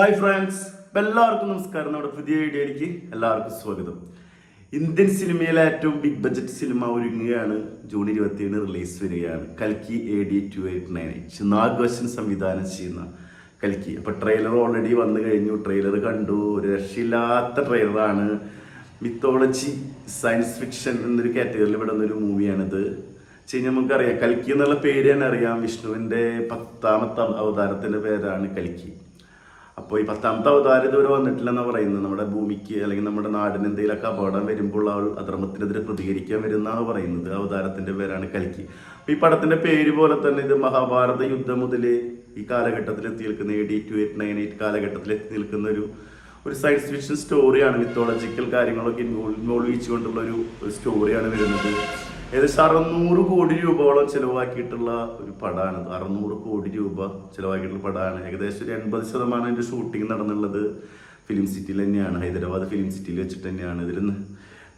Hi friends എല്ലാവർക്കും നമസ്കാരം. നമ്മുടെ പുതിയ വീഡിയോയിലേക്ക് എല്ലാവർക്കും സ്വാഗതം. ഇന്ത്യൻ സിനിമയിലെ ഏറ്റവും ബിഗ് ബഡ്ജറ്റ് സിനിമ ഒരുങ്ങുകയാണ് ജൂൺ ഇരുപത്തിയേഴിന് റിലീസ് വരികയാണ്. കൽക്കി A D two eight nine eight നാഗവശൻ സംവിധാനം ചെയ്യുന്ന കൽക്കി. അപ്പോൾ ട്രെയിലർ ഓൾറെഡി വന്നു കഴിഞ്ഞു. ട്രെയിലർ കണ്ടു. ഒരു രക്ഷയില്ലാത്ത ട്രെയിലറാണ് മിത്തോളജി സയൻസ് ഫിക്ഷൻ എന്നൊരു കാറ്റഗറിയിൽ വിടുന്ന ഒരു മൂവിയാണിത് കഴിഞ്ഞാൽ നമുക്കറിയാം. കൽക്കി എന്നുള്ള പേര് തന്നെ അറിയാം. വിഷ്ണുവിന്റെ പത്താമത്തെ അവതാരത്തിന്റെ പേരാണ് കൽക്കി. അപ്പോൾ ഈ പത്താമത്തെ അവതാര ഇതുവരെ വന്നിട്ടില്ലെന്നാണ് പറയുന്നത്. നമ്മുടെ ഭൂമിക്ക് അല്ലെങ്കിൽ നമ്മുടെ നാടിന് എന്തെങ്കിലുമൊക്കെ അപകടം വരുമ്പോൾ അവൾ അധർമ്മത്തിനെതിരെ പ്രതികരിക്കാൻ വരുന്നതാണ് പറയുന്നത്. അവതാരത്തിന്റെ പേരാണ് കൽക്കി. അപ്പോൾ ഈ പടത്തിന്റെ പേര് പോലെ തന്നെ ഇത് മഹാഭാരത യുദ്ധം മുതൽ ഈ കാലഘട്ടത്തിൽ എത്തി നിൽക്കുന്ന A D two eight nine eight കാലഘട്ടത്തിൽ എത്തി നിൽക്കുന്ന ഒരു ഒരു സയൻസ് ഫിക്ഷൻ സ്റ്റോറിയാണ് മിത്തോളജിക്കൽ കാര്യങ്ങളൊക്കെ ഇൻവോൾവ് ചെയ്തുകൊണ്ടുള്ള ഒരു ഒരു സ്റ്റോറിയാണ് വരുന്നത്. ഏകദേശം അറുന്നൂറ് കോടി രൂപയോളം ചിലവാക്കിയിട്ടുള്ള ഒരു പടമാണ് അറുന്നൂറ് കോടി രൂപ ചിലവാക്കിയിട്ടുള്ള പടമാണ് ഏകദേശം ഒരു എൺപത് ശതമാനം അതിന്റെ ഷൂട്ടിംഗ് നടന്നുള്ളത് ഫിലിം സിറ്റിയിൽ തന്നെയാണ്. ഹൈദരാബാദ് ഫിലിം സിറ്റിയിൽ വെച്ചിട്ട് തന്നെയാണ്. ഇതിൽ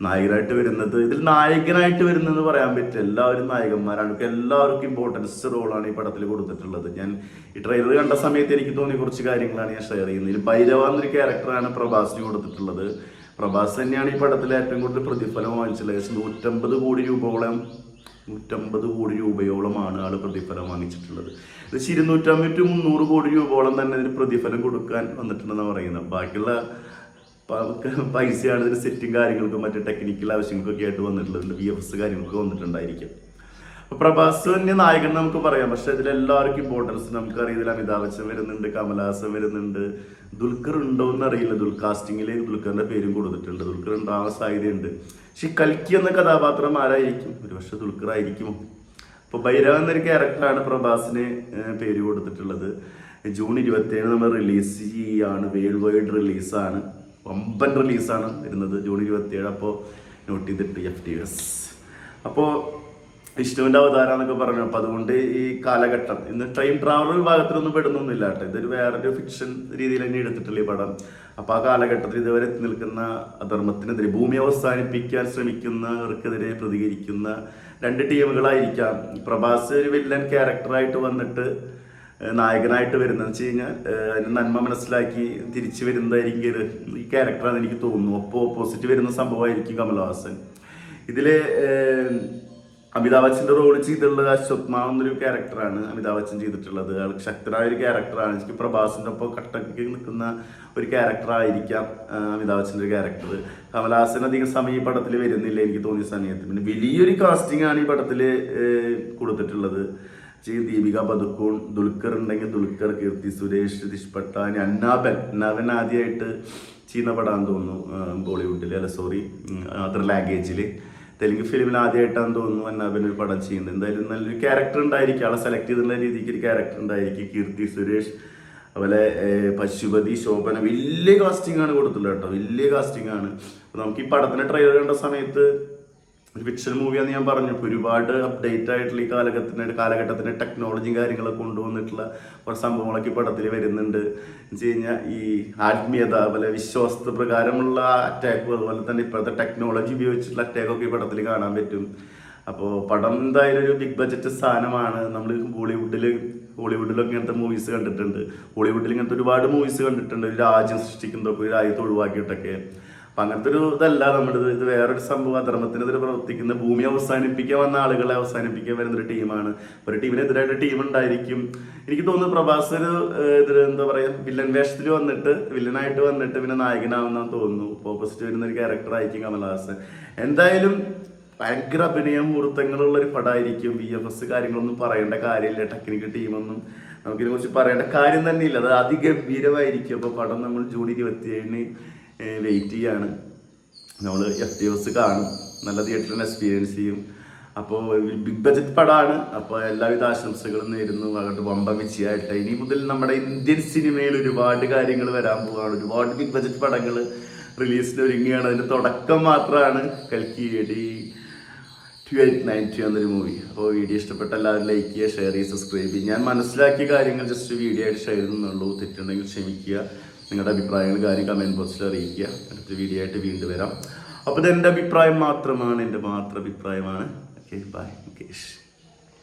നായകനായിട്ട് വരുന്നത് ഇതിൽ നായകനായിട്ട് വരുന്നതെന്ന് പറയാൻ പറ്റില്ല. എല്ലാവരും നായകന്മാരാണ്. എല്ലാവർക്കും ഇമ്പോർട്ടൻസ് റോളാണ് ഈ പടത്തിൽ കൊടുത്തിട്ടുള്ളത്. ഞാൻ ഈ ട്രെയിലർ കണ്ട സമയത്ത് എനിക്ക് തോന്നിയ കുറച്ച് കാര്യങ്ങളാണ് ഞാൻ ഷെയർ ചെയ്യുന്നത്. ഇതിൽ ഭൈരവ എന്നൊരു ക്യാരക്ടറാണ് പ്രഭാസിന് കൊടുത്തിട്ടുള്ളത്. പ്രഭാസ് തന്നെയാണ് ഈ പടത്തിൽ ഏറ്റവും കൂടുതൽ പ്രതിഫലം വാങ്ങിച്ചത് ഏകദേശം നൂറ്റമ്പത് കോടി രൂപയോളം നൂറ്റമ്പത് കോടി രൂപയോളമാണ് ആൾ പ്രതിഫലം വാങ്ങിച്ചിട്ടുള്ളത്. ഏകദേശം ഇരുന്നൂറ്റമ്പത് മുന്നൂറ് കോടി രൂപയോളം തന്നെ ഇതിന് പ്രതിഫലം കൊടുക്കാൻ വന്നിട്ടുണ്ടെന്ന് പറയുന്നത്. ബാക്കിയുള്ള പൈസയാണ് ഇതിന് സെറ്റും കാര്യങ്ങൾക്കും മറ്റു ടെക്നിക്കൽ ആവശ്യങ്ങൾക്കൊക്കെ ആയിട്ട് വന്നിട്ടുള്ളത് വി എഫ് എസ് കാര്യങ്ങൾക്ക് വന്നിട്ടുണ്ടായിരിക്കും. അപ്പൊ പ്രഭാസ് തന്നെ നായകൻ നമുക്ക് പറയാം. പക്ഷെ ഇതിലെല്ലാവർക്കും ഇമ്പോർട്ടൻസ് നമുക്കറിയാം ഇതിൽ അമിതാഭ് ബച്ചൻ വരുന്നുണ്ട് കമലഹാസൻ വരുന്നുണ്ട്. ദുൽഖർ ഉണ്ടോ എന്ന് അറിയില്ല ദുൽ കാസ്റ്റിംഗിൽ ദുൽഖറിന്റെ പേരും കൊടുത്തിട്ടുണ്ട്. ദുൽഖർ ഉണ്ടാവാൻ സാധ്യതയുണ്ട്. പക്ഷെ കൽക്കി എന്ന കഥാപാത്രം ആരായിരിക്കും? ഒരു പക്ഷെ ദുൽഖർ ആയിരിക്കുമോ? അപ്പൊ ഭൈരവ എന്നൊരു ക്യാരക്ടറാണ് പ്രഭാസിന് പേര് കൊടുത്തിട്ടുള്ളത്. ജൂൺ ഇരുപത്തിയേഴ് നമ്മൾ റിലീസ് ചെയ്യാണ്. വേൾഡ് വൈഡ് റിലീസാണ് വമ്പൻ റിലീസാണ് വരുന്നത് ജൂൺ ഇരുപത്തിയേഴ്. അപ്പോൾ നോട്ട് ചെയ്തിട്ട് എഫ് ടി എസ് അപ്പോൾ വിഷ്ണുവിന്റെ അവതാരം എന്നൊക്കെ പറഞ്ഞു അപ്പൊ അതുകൊണ്ട് ഈ കാലഘട്ടം. ഇന്ന് ടൈം ട്രാവൽ വിഭാഗത്തിലൊന്നും പെടുന്നൊന്നുമില്ല കേട്ടോ. ഇതൊരു വേറൊരു ഫിക്ഷൻ രീതിയിൽ തന്നെ എടുത്തിട്ടുള്ള ഈ പടം. അപ്പോൾ ആ കാലഘട്ടത്തിൽ ഇതുവരെ എത്തി നിൽക്കുന്ന അധർമ്മത്തിനെതിരെ ഭൂമി അവസാനിപ്പിക്കാൻ ശ്രമിക്കുന്നവർക്കെതിരെ പ്രതികരിക്കുന്ന രണ്ട് ടീമുകളായിരിക്കാം. പ്രഭാസ് ഒരു വില്ലൻ ക്യാരക്ടറായിട്ട് വന്നിട്ട് നായകനായിട്ട് വരുന്നത് വെച്ച് കഴിഞ്ഞാൽ അതിന് നന്മ മനസ്സിലാക്കി തിരിച്ചു വരുന്നതായിരിക്കും ഈ ക്യാരക്ടറാണെന്ന് എനിക്ക് തോന്നുന്നു. ഒപ്പോ ഓപ്പോസിറ്റ് വരുന്ന സംഭവമായിരിക്കും കമലഹാസൻ ഇതിലെ അമിതാഭ് ബച്ചന്റെ റോൾ ചെയ്തിട്ടുള്ളത് അശ്വത്മ എന്നൊരു ക്യാരക്ടറാണ് അമിതാഭ് ബച്ചൻ ചെയ്തിട്ടുള്ളത്. ആൾ ശക്തനായ ഒരു ക്യാരക്ടറാണ് എനിക്ക് പ്രഭാസിന്റെ ഒപ്പം കട്ടക്ക് നിൽക്കുന്ന ഒരു ക്യാരക്ടറായിരിക്കാം അമിതാഭ് ബച്ചന്റെ ഒരു ക്യാരക്ടർ കമലഹാസൻ അധികം സമയം ഈ പടത്തിൽ വരുന്നില്ല എനിക്ക് തോന്നിയ സമയത്ത്. പിന്നെ വലിയൊരു കാസ്റ്റിംഗ് ആണ് ഈ പടത്തിൽ കൊടുത്തിട്ടുള്ളത്. ദീപിക പതുക്കൂൺ ദുൽഖർ ഉണ്ടെങ്കിൽ ദുൽഖർ കീർത്തി സുരേഷ് ദിഷ് പട്ടാനി അന്നാബൻ അന്നാബൻ ആദ്യമായിട്ട് ചെയ്യുന്ന പടാന്ന് തോന്നുന്നു ബോളിവുഡിൽ അല്ല സോറി അതർ ലാംഗ്വേജിൽ തെലുങ്ക് ഫിലിമിൽ ആദ്യമായിട്ടാന്ന് തോന്നുന്നു അന്നാബൻ ഒരു പടം ചെയ്യുന്നത്. എന്തായാലും നല്ലൊരു ക്യാരക്ടർ ഉണ്ടായിരിക്കും. ആളെ സെലക്ട് ചെയ്തിട്ടുള്ള രീതിക്ക് ഒരു ക്യാരക്ടർ ഉണ്ടായിരിക്കും. കീർത്തി സുരേഷ് അതുപോലെ പശുപതി ശോഭന. വലിയ കാസ്റ്റിംഗ് ആണ് കൊടുത്തുള്ളത് കേട്ടോ. വലിയ കാസ്റ്റിംഗ് ആണ്. നമുക്ക് ഈ പടത്തിന്റെ ട്രെയിലർ കണ്ട സമയത്ത് ഒരു ഫിക്ഷൻ മൂവിയാന്ന് ഞാൻ പറഞ്ഞു ഒരുപാട് അപ്ഡേറ്റ് ആയിട്ടുള്ള ഈ കാലഘട്ടത്തിന്റെ കാലഘട്ടത്തിന്റെ ടെക്നോളജിയും കാര്യങ്ങളൊക്കെ കൊണ്ടുവന്നിട്ടുള്ള കുറച്ച് സംഭവങ്ങളൊക്കെ ഈ പടത്തിൽ വരുന്നുണ്ട്. എന്ന് വെച്ച് കഴിഞ്ഞാൽ ഈ ആത്മീയത അതുപോലെ വിശ്വാസത്തെ പ്രകാരമുള്ള അറ്റാക്കും അതുപോലെ തന്നെ ഇപ്പോഴത്തെ ടെക്നോളജി ഉപയോഗിച്ചിട്ടുള്ള അറ്റാക്കൊക്കെ ഈ പടത്തിൽ കാണാൻ പറ്റും. അപ്പോൾ പടം എന്തായാലും ഒരു ബിഗ് ബജറ്റ് സാധനമാണ്. നമ്മൾ ബോളിവുഡിൽ ഹോളിവുഡിലൊക്കെ ഇങ്ങനത്തെ മൂവീസ് കണ്ടിട്ടുണ്ട്. ഹോളിവുഡിൽ ഇങ്ങനത്തെ ഒരുപാട് മൂവീസ് കണ്ടിട്ടുണ്ട്. ഒരു രാജ്യം സൃഷ്ടിക്കുന്നതൊക്കെ ഒരു രാജ്യത്ത് ഒഴിവാക്കിയിട്ടൊക്കെ. അപ്പൊ അങ്ങനത്തെ ഒരു ഇതല്ല നമ്മുടെ ഇത്. വേറൊരു സംഭവം. അധർമ്മത്തിനെതിരെ പ്രവർത്തിക്കുന്ന ഭൂമി അവസാനിപ്പിക്കാൻ വന്ന ആളുകളെ അവസാനിപ്പിക്കാൻ വരുന്ന ഒരു ടീമാണ്. ഒരു ടീമിനെതിരായിട്ട് ടീം ഉണ്ടായിരിക്കും. എനിക്ക് തോന്നുന്നു പ്രഭാസ് ഒരു ഏഹ്, എന്താ പറയാ വില്ലൻ വേഷത്തിൽ വന്നിട്ട് വില്ലനായിട്ട് വന്നിട്ട് പിന്നെ നായകനാവുന്ന തോന്നുന്നു. ഓപ്പോസിറ്റ് വരുന്ന ഒരു ക്യാരക്ടർ ആയിരിക്കും കമൽഹാസൻ. എന്തായാലും ഭയങ്കര അഭിനയ മുഹൂർത്തങ്ങളുള്ള ഒരു പടമായിരിക്കും വി എഫ് എസ് കാര്യങ്ങളൊന്നും പറയേണ്ട കാര്യമില്ല. ടെക്നിക്കൽ ടീമൊന്നും നമുക്കിതിനെ കുറിച്ച് പറയേണ്ട കാര്യം തന്നെ ഇല്ല അത് അതിഗംഭീരമായിരിക്കും. അപ്പോൾ പടം നമ്മൾ ജൂൺ ഇരുപത്തിയേഴിന് വെയിറ്റ് ചെയ്യാണ്. നമ്മൾ എഫ് ടി എസ് കാണും. നല്ല തിയേറ്ററിന് എക്സ്പീരിയൻസ് ചെയ്യും. അപ്പോൾ ബിഗ് ബജറ്റ് പടമാണ് അപ്പോൾ എല്ലാവിധ ആശംസകളും നേരുന്നു. അങ്ങോട്ട് വമ്പ വിജയമായിട്ട് ഇനി മുതൽ നമ്മുടെ ഇന്ത്യൻ സിനിമയിൽ ഒരുപാട് കാര്യങ്ങൾ വരാൻ പോവുകയാണ് ഒരുപാട് ബിഗ് ബജറ്റ് പടങ്ങൾ റിലീസിന് ഒരുങ്ങുകയാണ്. അതിന്റെ തുടക്കം മാത്രമാണ് കൽക്കി AD two eight nine two എന്നൊരു മൂവി അപ്പോൾ വീഡിയോ ഇഷ്ടപ്പെട്ട എല്ലാവരും ലൈക്ക് ചെയ്യുക ഷെയർ ചെയ്യുക സബ്സ്ക്രൈബ് ചെയ്യുക. ഞാൻ മനസ്സിലാക്കിയ കാര്യങ്ങൾ ജസ്റ്റ് വീഡിയോ ആയിട്ട് ഷെയർ ചെയ്യുന്നുള്ളൂ. തെറ്റുണ്ടെങ്കിൽ ക്ഷമിക്കുക. നിങ്ങളുടെ അഭിപ്രായങ്ങൾ കാര്യം കമന്റ് ബോക്സിൽ അറിയിക്കുക. അടുത്ത വീഡിയോ ആയിട്ട് വീണ്ടും വരാം. അപ്പോൾ ഇത് എന്റെ അഭിപ്രായം മാത്രമാണ് എന്റെ മാത്രം അഭിപ്രായമാണ്. Okay bye Mukesh.